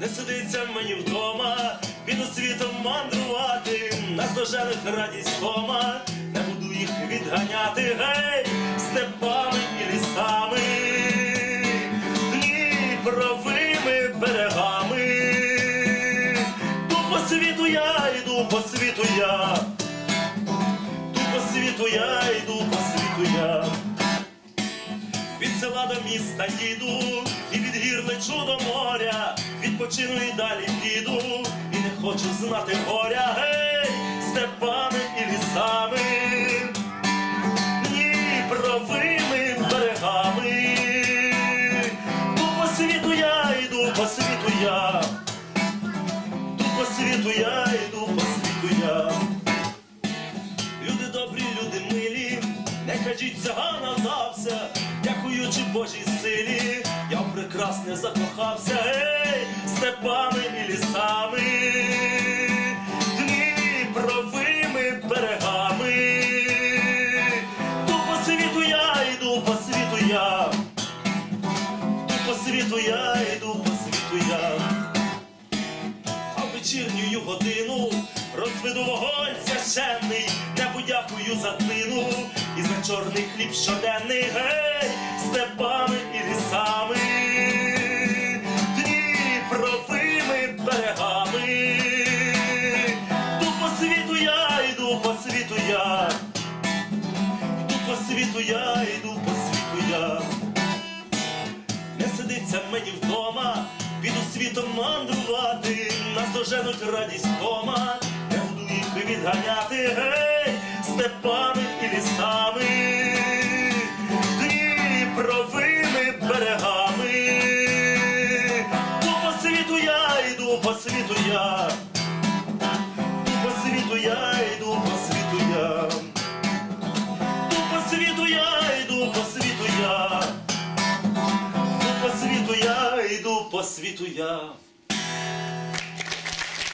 не сидиться мені вдома, піду світом мандрувати, наздожених радість кома, не буду їх відганяти, гей, степами і лісами, Дніпровими берегами. Йду по світу я, йду по світу я, йду по світу я, йду по світу я. Від села до міста їду, і від відпочину і далі піду, і не хочу знати горя, гей, степами і лісами, Дніпровими берегами. Йду по світу я, йду по світу я, йду по світу я, йду по світу я. Не кажіть цигана вдався, дякуючи Божій силі, я в прекрасне закохався, гей, степами і лісами, Дніпровими берегами. Йду по світу я, йду по світу я, йду по світу я, йду по світу я. А в вечірню годину розведу вогонь священний, не подякую за за чорний хліб щоденний, гей, степами і лісами, Дніпровими берегами. Йду по світу я, йду по світу я, йду по світу я, йду по світу я. Не сидиться мені вдома, піду світом мандрувати, наздоженуть радість кома, не буду їх відганяти, гей, степами і лісами, Дніпровими берегами. Йду по світу я, йду по світу я, йду по світу я, йду по світу я. Йду по світу я, йду по світу я. Йду по світу я, йду по світу я.